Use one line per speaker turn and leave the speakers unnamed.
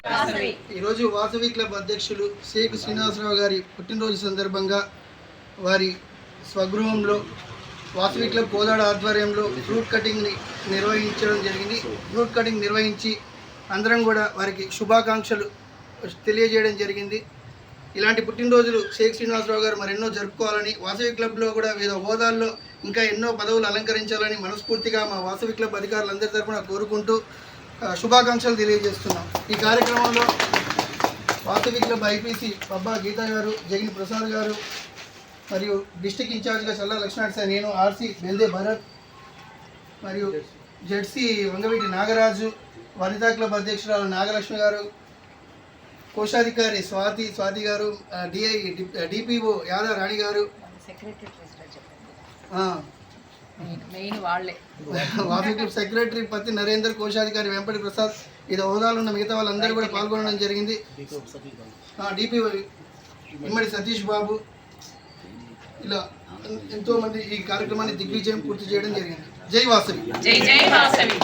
ఈరోజు వాసవి క్లబ్ అధ్యక్షులు షేక్ శ్రీనివాసరావు గారి పుట్టినరోజు సందర్భంగా వారి స్వగృహంలో వాసవి క్లబ్ కోదాడ ఆధ్వర్యంలో ఫ్రూట్ కటింగ్ని నిర్వహించడం జరిగింది. ఫ్రూట్ కటింగ్ నిర్వహించి అందరం కూడా వారికి శుభాకాంక్షలు తెలియజేయడం జరిగింది. ఇలాంటి పుట్టినరోజులు షేక్ శ్రీనివాసరావు గారు మరెన్నో జరుపుకోవాలని వాసవి క్లబ్లో కూడా వివిధ హోదాల్లో ఇంకా ఎన్నో పదవులు అలంకరించాలని మనస్ఫూర్తిగా మా వాసవి క్లబ్ అధికారులందరి తరపున కోరుకుంటూ శుభాకాంక్షలు తెలియజేస్తున్నాం. ఈ కార్యక్రమంలో వాసవి క్లబ్ ఐపీసీ పబ్బా గీత గారు జగిన్ ప్రసాద్ గారు మరియు డిస్టిక్ ఇన్ఛార్జ్గా చల్ల లక్ష్మణ్ సార్ నేను ఆర్సీ బెల్దే భరత్ మరియు జెడ్సీ వంగవీటి నాగరాజు వనితా క్లబ్ అధ్యక్షురాలు నాగలక్ష్మి గారు కోశాధికారి స్వాతి స్వాతి గారు డిఐ డిపిఓ యాదవ్ రాణి గారు.
మెయిన్ వాళ్ళే.
సెక్రటరీ పత్తి నరేందర్ కోశాధికారి వెంపటి ప్రసాద్ ఇది హోదాలో ఉన్న మిగతా వాళ్ళందరూ కూడా పాల్గొనడం జరిగింది. డిపిఓ ఇమ్మడి సతీష్ బాబు ఇలా ఎంతో మంది ఈ కార్యక్రమాన్ని దిగ్విజయం పూర్తి చేయడం జరిగింది. జై వాసవి.
జై జై వాసవి.